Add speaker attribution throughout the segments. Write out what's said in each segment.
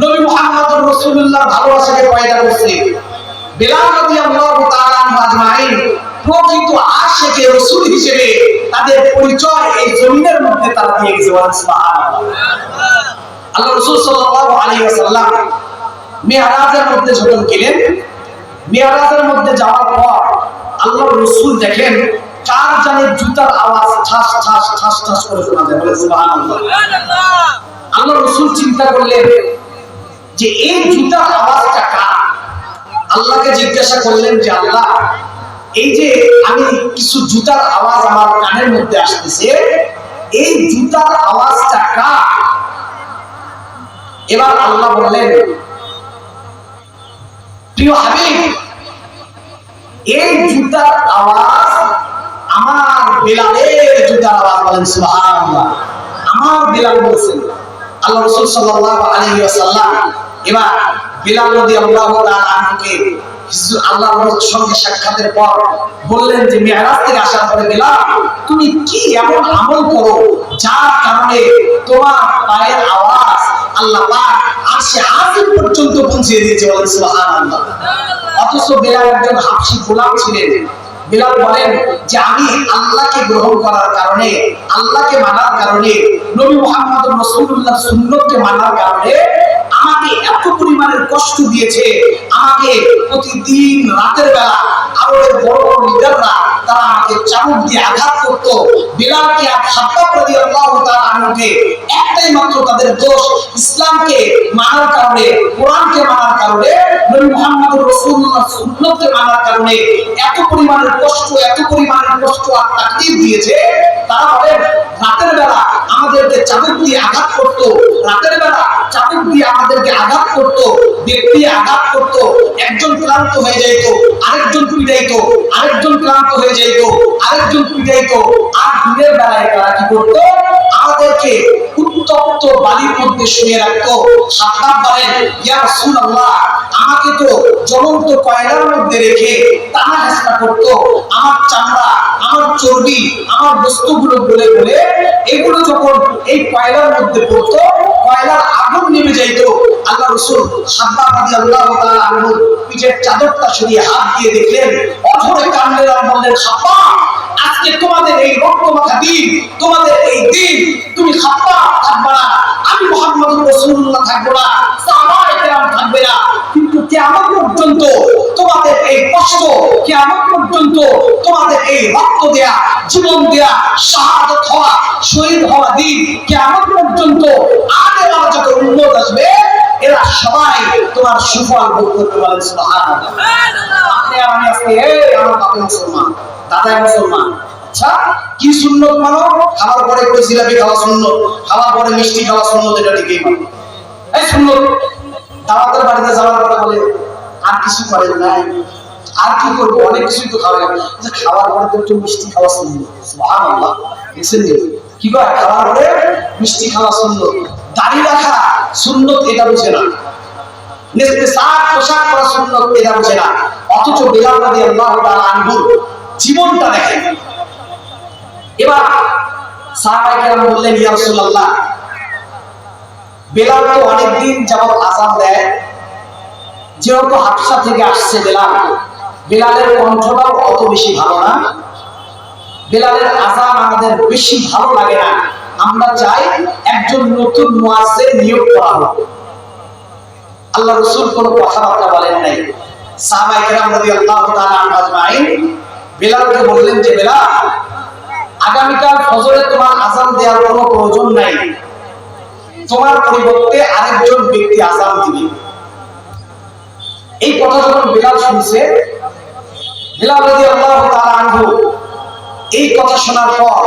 Speaker 1: নবী মুহাম্মদ রাসূলুল্লাহ ভালোবাসাকে পয়দা করছে। বেলাল রাদিয়াল্লাহু তাআলা আজমাইন প্রকৃত আশিকে রাসূল হিসেবে তাদের পরিচয় এই জমিনের মধ্যে তারা দিয়ে গেছে সুবহানাল্লাহ। আল্লাহ রাসূল সাল্লাল্লাহু আলাইহি ওয়াসাল্লাম মিরাজের মধ্যে যখন গেলেন মিরাজের মধ্যে যাওয়ার পর আল্লাহ রাসূল দেখেন চার জানের জুতার আওয়াজ ঠাস ঠাস ঠাস ঠাস করে শোনা যায় বলে সুবহানাল্লাহ। আল্লাহ রাসূল চিন্তা করলেন যে এই জুতার আওয়াজটা কার? আল্লাহকে জিজ্ঞাসা করলেন যে, আল্লাহ, এই যে আমি কিছু জুতার আওয়াজ আমার কানের মধ্যে আসতেছে, এই জুতার আওয়াজটা কার? এবার আল্লাহ বললেন, প্রিয় হাবিব, এই জুতার আওয়াজ আমার বেলালের জুতার আওয়াজ বলেন, সুবহানাল্লাহ। আমার বেলাল বলছেন, আল্লাহ রাসূল সাল্লাল্লাহু আলাইহি ওয়াসাল্লাম এবার বিলাল রাদিয়াল্লাহু তাআলা আনহুকে হিজর আল্লাহর সঙ্গে সাক্ষাতের পর বললেন যে, মিহরাজ থেকে আসার পরে বিলাল, তুমি কি এমন আমল করো যার কারণে তোমার পায়ের আওয়াজ আল্লাহ পাক আরশে আজিম পর্যন্ত পৌঁছে দিয়েছে বলেন সুবহানাল্লাহ। অথচ বিলাল একজন হাফসি গোলাম ছিলেন। বিলাল বলেন যে, আমি আল্লাহকে গ্রহণ করার কারণে, আল্লাহকে মানার কারণে, নবী মুহাম্মদ রাসূলুল্লাহ সুন্নতকে মানার কারণে আমাকে এত পরিমাণের কষ্ট দিয়েছে, আমাকে প্রতিদিন রাতের বেলা আরও বড় বড় লিডাররা তারা আমাকে চাবুক দিয়ে আঘাত করত। বিলালকে আর খাব্বাব রাদিয়াল্লাহু তাআলা আনহুকে একটাই মাত্র তাদের দোষ, ইসলামকে মানার কারণে, কোরআনকে মানার কারণে, নবী মুহাম্মদ রাসূলুল্লাহ সুন্নতকে মানার কারণে এত পরিমাণের কষ্ট, এত পরিমাণের কষ্ট আর তাকদীর দিয়েছে। তারা বলেন রাতের বেলা আমাদেরকে চাবুক দিয়ে আঘাত করত। রাতের বেলা চাবুক দিয়ে আমাদেরকে আঘাত করত, ব্যক্তি আঘাত করত, একজন ক্লান্ত হয়ে যাইতো, আরেকজন পিটাইতো আরেকজন ক্লান্ত হয়ে যাইতো, আরেকজন পিটাইতো আর দিনের বেলায় তারা কি করতো? আমাদেরকে উত্তপ্ত বালির মধ্যে শুয়ে রাখতো। সাবধান বলেন, ইয়া রাসূলুল্লাহ, আমাকে তো জ্বলন্ত কয়লার মধ্যে রেখে টানা হেসনা করতো। আমার চামড়া, আমার চর্বি, আমার বস্তুগুলো বলে বলে এগুলো যখন এই কয়লার মধ্যে পড়তো, কয়লার আগুন নেমে যাইতো। আল্লাহ রসুল সাব্বা রাদিয়াল্লাহু তাআলা আনহু পিঠের চাদরটা সরিয়ে হাত দিয়ে দেখলেন অধরে কান্দের বললেন সাব্বা আজকে তোমাদের এই রক্তমাখা দিন তোমাদের এই দিন তুমি খাপ্পা থাকবে না। আমি মোহাম্মদ রাসূলুল্লাহ থাকব না সাহাবায়ে কেরাম থাকবে না। কিন্তু কিয়ামত পর্যন্ত তোমাদের এই কষ্ট কিয়ামত পর্যন্ত তোমাদের এই রক্ত দেয়া জীবন দেয়া শাহাদাত হওয়া শহীদ হওয়া দিন কিয়ামত পর্যন্ত আগে আর যত উম্মত আসবে এরা সবাই তোমার সুফল ভোগ করতে পারবে সুবহানাল্লাহ। আপনি আমি আজকে এই আমার বাবা মুসলমান। দাদা মুসলমান। আচ্ছা কি সুন্নত মানো? খাবার পরে একটু জিলাপি খাওয়া সুন্নত খাওয়ার পরে মিষ্টি খাওয়া সুন্নত এটা ঠিকই মানো। এই সুন্নত দাওয়াতের বাড়িতে যাওয়ার পরে বলে আর কিছু করেন নাই। আর কি করব? অনেক কিছুই তো খাওয়া যাবে আচ্ছা, খাওয়ার পরে তো একটু মিষ্টি খাওয়া সুন্নত। সুবহানাল্লাহ। দেখছেন? কি করে খাওয়ার পরে মিষ্টি খাওয়া সুন্নত। দাড়ি রাখা সুন্নত এটা বুঝে না। নিজেকে সাত পোশাক পরা সুন্নত এটা বুঝে না। অথচ বিলাল রাদিয়াল্লাহু তাআলা আনহুর জীবনটা দেখেন এবার কেরাম বললেন, ইয়া রাসূলুল্লাহ, বেলাল তো অনেকদিন যাবত আযান দেয়। যেহেতু হাফসা থেকে আসছে বেলাল, বেলালের কণ্ঠটাও অত বেশি ভালো না। বেলালের আজান আমাদের বেশি ভালো লাগে না। আমরা চাই একজন নতুন মুয়াজ্জিন নিয়োগ করা হোক। আল্লাহ রসুল কোনো কথাবার্তা বলেন নাই। কেরাম রাদিয়াল্লাহু তাআলা আজমাইন বেলালকে বললেন যে আগামীকাল ফজরে তোমার আজান দেওয়ার কোনো প্রয়োজন নাই। তোমার পরিবর্তে আরেকজন ব্যক্তি আজান দিবে। এই কথা যখন বেলাল শুনছে, বেলাল আনহু এই কথা শোনার পর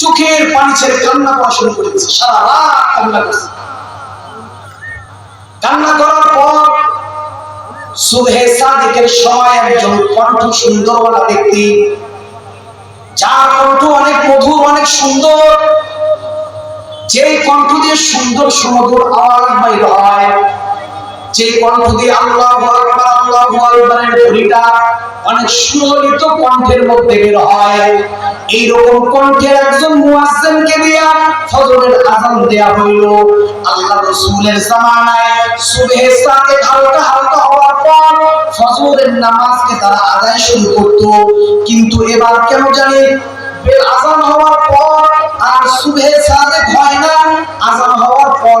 Speaker 1: চোখের পানি ছেড়ে কান্না করা শুরু করেছে সারা রাত কান্না করছে। কান্না করার পর সুবহে সাদিকের সময় একজন কণ্ঠ সুন্দরওয়ালা ব্যক্তি। যার কণ্ঠ অনেক মধুর, অনেক সুন্দর। যেই কণ্ঠ দিয়ে সুন্দর সুমধুর আওয়াজ বাইর হয় যে কণ্ঠ দিয়ে আল্লাহ আকবার, আল্লাহ আকবারের ধ্বনিটা অনেক সুললিত কণ্ঠের মধ্যে বের হয়। এইরকম কণ্ঠের একজন মুয়াজ্জিনকে দিয়া ফজরের আযান দেয়া হইল। আল্লাহ রাসূলের জামানায় সুবহে হালকা হালকা হওয়ার পর ফজরের নামাজকে তারা আদায় শুরু করত। কিন্তু এবার কেন জানি আজান হওয়ার পর আর সুবহে সাদিক হয় না। আজান হওয়ার পর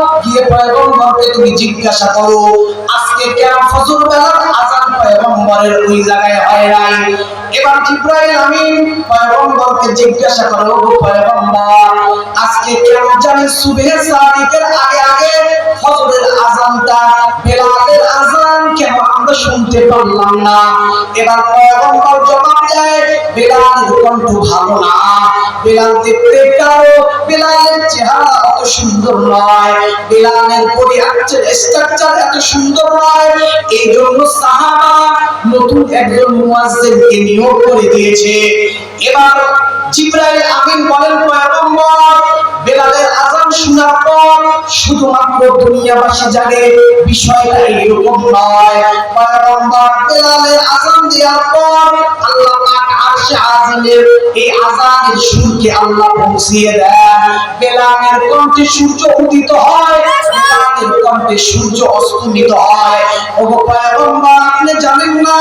Speaker 1: পয়গম্বরকে তুমি জিজ্ঞাসা করো, আজকে কেন ফজর বেলার আজান পয়গম্বরের ওই জায়গায় হয় নাই? এবার জিব্রাইল আমিন পয়গম্বরকে জিজ্ঞাসা করো গো পয়গম্বর, আজকে কেন জানি সুবহে সাদিকের আগে আগে ফজরের আজানটা বেলালের আজান কেন আমরা শুনতে পারলাম না? এবার পয়গম্বর বেলালের কণ্ঠ ভালো না বেলাল দেখতে কারও বেলালের চেহারা অত সুন্দর নয়, বেলালের আচ্ছের স্ট্রাকচার এত সুন্দর নয়। এই জন্য সাহাবা নতুন একজন মুয়াজ্জিনকে নিয়োগ করে দিয়েছে। এবার জিব্রাইল আমিন বলেন, পয়গম্বর, বেলালের আজান শোনার পর শুধুমাত্র দুনিয়াবাসী জানে বিষয়টা এরকম নয়। পয়গম্বর বেলালের আজান দেওয়ার পর আল্লাহ পাক আজিমের এই আজানের সুরকে আল্লাহ পৌঁছিয়ে দেন। বেলামের কণ্ঠে সূর্য উদিত হয় কণ্ঠে সূর্য অস্তমিত হয়। ও আপনি জানেন না,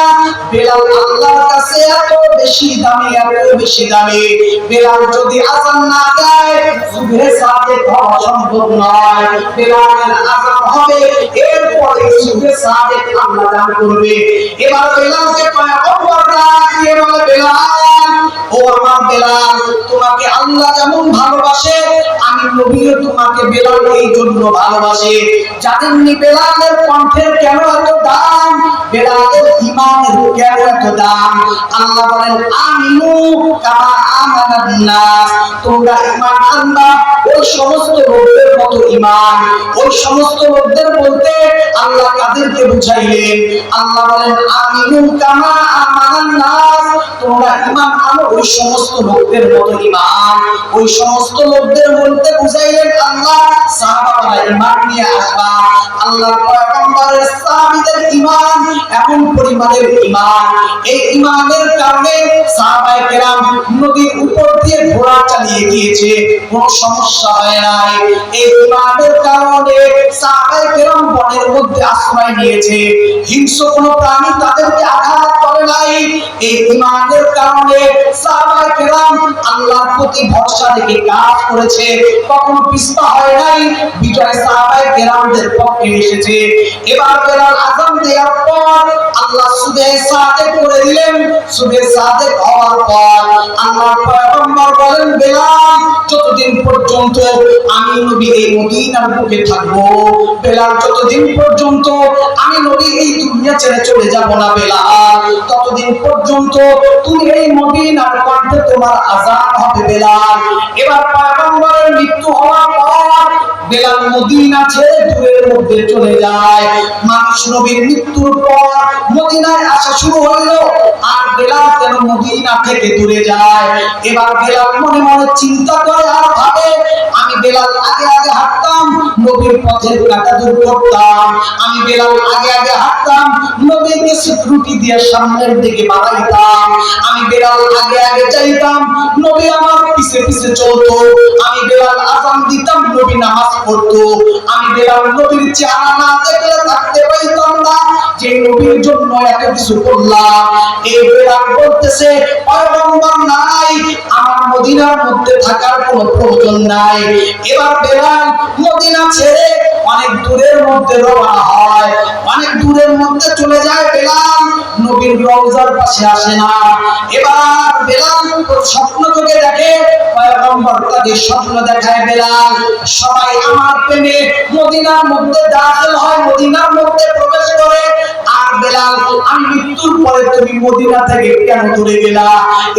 Speaker 1: বেলাল আল্লাহর কাছে এত বেশি দামি, এত বেশি দামি। বেলাল যদি আজান না দেয় সুবহে সাদিক হওয়া সম্ভব নয়। বেলালের আজান হবে, এরপরে সুবহে সাদিক আল্লাহ দান করবে। এবার বেলালকে পয়গম্বর ডাক দিয়ে বলে বেলাল, ও আমার বেলাল, তোমাকে আল্লাহ যেমন ভালোবাসে, আমি নবীও তোমাকে বেলাল এই জন্য ভালোবাসে। জানেননি বেলালের কণ্ঠের কেন এত দাম? বেলালের কেন এত দাম আল্লাহ বলেন আমিনু কামা আমানান নাস তোমরা ঈমান আনবা। ওই সমস্ত লোকদের মতো ঈমান, ওই সমস্ত লোকদের বলতে আল্লাহ কাদেরকে বুঝাইলেন। আল্লাহ বলেন, আমিনু কামা আমানান নাস। তোমরা ঈমান আনো, ওই সমস্ত লোকদের মতো ঈমান। ওই সমস্ত লোকদের বলতে বুঝাইলেন আল্লাহ, সাহাবারা ঈমান নিয়ে আসবা। আল্লাহ পয়গম্বরের সাহাবীদের ঈমান এমন পরিমাণের ইমান এই ঈমানের কারণে সাহাবায়ে কেরাম নদীর উপর গিয়েছে, কোনো সমস্যা হয় নাই। এই কারণে বনের মধ্যে আশ্রয় নিয়েছে। হিংস্র প্রাণী তাদেরকে আঘাত করে নাই। এই ঈমানের কারণে আল্লাহর প্রতি ভরসা রেখে কাজ করেছে। কখনো পিছপা হয় নাই, বিজয় কেরামদের পক্ষে এসেছে। এবার বেলাল আযান দেওয়ার পর আল্লাহ সুবহে সাদেক করে দিলেন। সুবহে সাদেক হওয়ার পর আল্লাহর পয়গম্বর বলেন, বেলাল, যতদিন পর্যন্ত আমি নবী এই মদিনার বুকে থাকব, বেলাল, যতদিন পর্যন্ত আমি নবী এই দুনিয়া ছেড়ে চলে যাব না, বেলাল, ততদিন পর্যন্ত তুমি এই মদিনার কণ্ঠে তোমার আজান হবে, বেলাল। এবার পয়গম্বরের মৃত্যু হওয়ার পর বেলাল মদিনা ছেড়ে দূরের মধ্যে চলে যায়। মানুষ নবীর মৃত্যুর পর মদিনায় আসা শুরু হইল। আর বেলাল কেন মদিনা থেকে দূরে যায়। এবার বেলাল মনে মনে চিন্তা করে আর ভাবে বেলাল, আগে আগে হাঁটতাম, নবীর পথের কাটা দূর করতাম। আমি বেলাল, আগে আগে হাঁটতাম নবীকে সিকিউরিটি দিয়ে সামনের দিকে বাড়াইতাম। আমি বেলাল, আগে আগে যাইতাম নবী আমার পিছে পিছে চলতো। আমি বেলাল আজান দিতাম, নবী নামাজ পড়তো। আমি বেলাল নবীর চেহারা না দেখলে থাকতে পাইতাম না। যে নবীর জন্য এত কিছু করলাম এই বেলাল বলতেছে, পয়গম্বর নাই, আমার মদিনার মধ্যে থাকার কোনো প্রয়োজন নাই। এবার বেলাল মদিনা ছেড়ে অনেক দূরের মধ্যে রওনা হয়। অনেক দূরের মধ্যে চলে যায় বেলাল। নবীর রওজার পাশে আসে না। এবার বেলাল স্বপ্ন চোখে দেখে, পয়গম্বর তাকে স্বপ্ন দেখায় বেলাল। সবাই আমার প্রেমে মদিনার মধ্যে দাখিল হয়, মদিনার মধ্যে প্রবেশ করে। বেলাল, আমি মৃত্যুর পরে তুমি মদিনা থেকে কেন গেলা?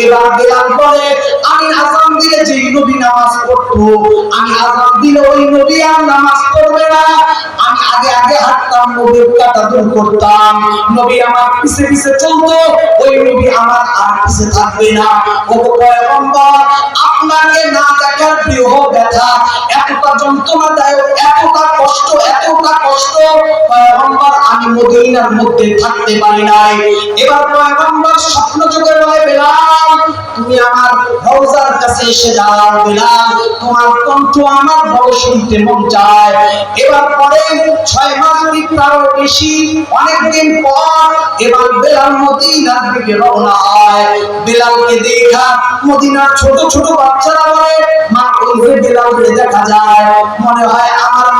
Speaker 1: এবার বেলাল বলে, আমি আজান দিলে যে নবী নামাজ পড়তো, আমি আজান দিলে ওই নবী আর নামাজ পড়বে না। আমি আগে আগে হাঁটতাম, নবীর কাটা দূর করতাম। নবী আমার পিছে পিছে চলতো, ওই নবী আমার আর পিছে থাকবে না। ও পয়গম্বর, আপনাকে না দেখার প্রিয় ব্যথা, এতটা যন্ত্রণাদায়ক এতটা কষ্ট এতটা কষ্ট, পয়গম্বর, আমি মদিনার মধ্যে থাকতে পারি নাই। এবার পয়গম্বর স্বপ্ন বলে, বেলাল, তুমি আমার রওজার কাছে এসে দাঁড়াও, বেলাল, তোমার কণ্ঠ আমার বড় শুনতে মন চায়। এবার পরে ছয় মাস তারও বেশি, অনেকদিন পর এবার বেলাল মদিনার দিকে রওনা হয়। বেলালকে দেখা, মদিনার ছোট ছোট বাচ্চারা বলে, মা, ওই বেলালকে দেখা যায়। মনে হয়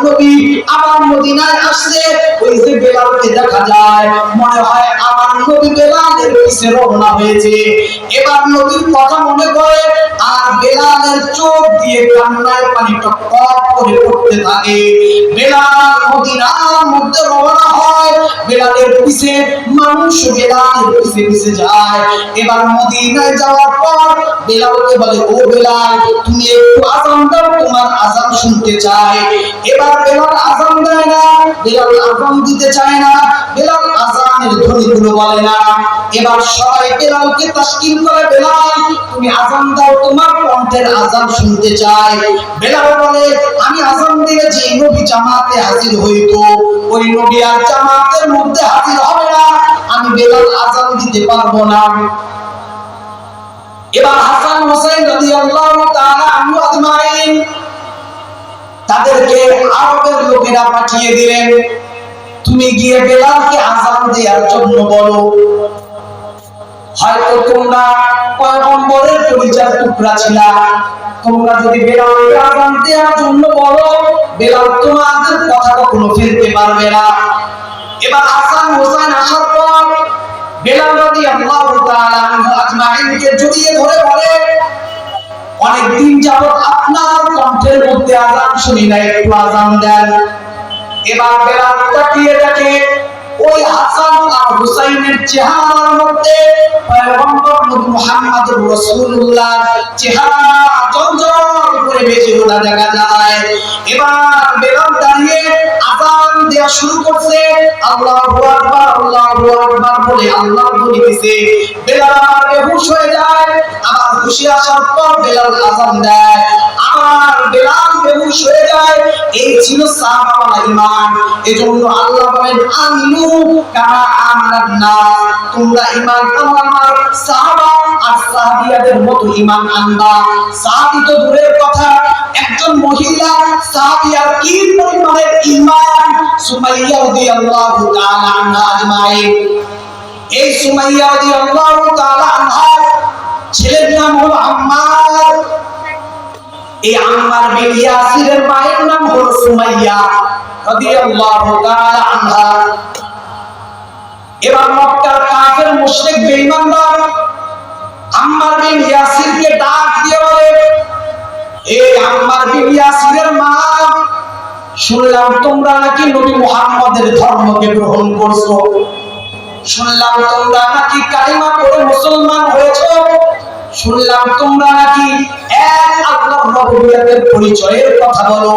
Speaker 1: নবী আমার মদিনায় আসলে ওই যে বেলালকে দেখা যায়, মনে হয় আমার নবী বেলালের পিছে রওনা হয়েছে। এবার নবীর কথা মনে করে আর বেলালের চোখ দিয়ে কান্নায় পানি টপ করে পড়তে থাকে। বেলাল এবার তুমি আজান দাও, তোমার শুনতে চায় বলে কণ্ঠের আজান শুনতে চাই। বেলাল বলে, আমি আজান দিলে যে নবী জামাতে হাজির হইতো, ওই নবী আর জামাতের মধ্যে হাজির হবে না, আমি বেলাল আজান দিতে পারব না। এবার হাসান হোসেন রাদিয়াল্লাহু তাআলা আনহু আজমাইন, তাদেরকে আরবের লোকেরা পাঠিয়ে দিলেন, তুমি গিয়ে বেলালকে আজান দেওয়ার জন্য বলো হয়তো তোমরা পয়গম্বরের পরিচয় টুকরা ছিলা। তোমরা যদি বেলালকে আজান দেওয়ার জন্য বলো, বেলাল তোমাদের কথা কখনো ফেলতে পারবে না। এবার হাসান হোসেন আসার পর বেলাল রাদিয়াল্লাহু তাআলা আনহু আজমাইনকে জড়িয়ে ধরে বলে অনেকদিন যাবত আপনার কণ্ঠের মধ্যে আজান শুনি না, একটু আজান দেন। এবার বেলাল তাকিয়ে দেখে ওই হাসান আর হুসাইনের চেহারার মধ্যে পয়গম্বর রাসূলুল্লাহ চেহারা করে দেখা যায়। এবার বেলাল দাঁড়িয়ে আজান দেওয়া শুরু করছে। আল্লাহু আকবার আল্লাহু আকবার বলে আল্লাহ বলে দিছে, বেলাল বেহুশ হয়ে যায়। আমার খুশি আসার পর বেলাল আজান দেয়। আমার বেলাল বেহুশ হয়ে যায়। এই ছিল সাহাবাওয়ালা ঈমান। এজন্য আল্লাহ বলেন, আমিনু কামা আমানান নাস তোমরা আনো আমার সাহাবা আর সাহাবিয়াদের মতো ঈমান আনবা। সাহাবী তো দূরের কথা। একজন মহিলা সাহাবিয়ার কি পরিমাণের ঈমান? সুমাইয়া রাদিয়াল্লাহু তাআলা আনহা আজমাইন। এই সুমাইয়া রাদিয়াল্লাহু তাআলা আনহা ছেলের নাম হলো আম্মার। এই আম্মার বিন ইয়াসিরের মায়ের নাম হলো সুমাইয়া রাদিয়াল্লাহু তাআলা আনহা। এবার মক্কার কাফের মুশরিক বেঈমানরা আম্মার বিন ইয়াসিরকে ডাক দিয়ে বলে, এই আম্মার বিন ইয়াসিরের মা, শুনলাম তোমরা নাকি নবী মুহাম্মদের ধর্মকে গ্রহণ করছ। শুনলাম তোমরা নাকি কালিমা পড়ে মুসলমান হয়েছো। শুনলাম তোমরা নাকি পরিচয়ের কথা বলো।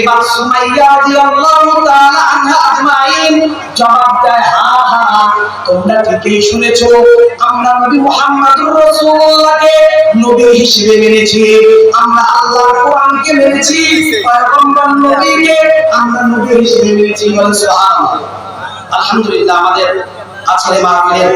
Speaker 1: এবার সুমাইয়া রাদিয়াল্লাহু তাআলা আনহা আজমাইন জবাব দেয় হ্যাঁ হ্যাঁ তোমরা ঠিকই শুনেছো, আমরা নবী মুহাম্মদুর রাসূলুল্লাহকে নবী হিসেবে মেনেছি। আমরা আল্লাহর কোরআনকে মেনেছি, পয়গম্বর নবীকে আমরা নবী হিসেবে মেনেছি বলেন সুবহানাল্লাহ। আলহামদুলিল্লাহ, আমাদের আজকের মাহফিলের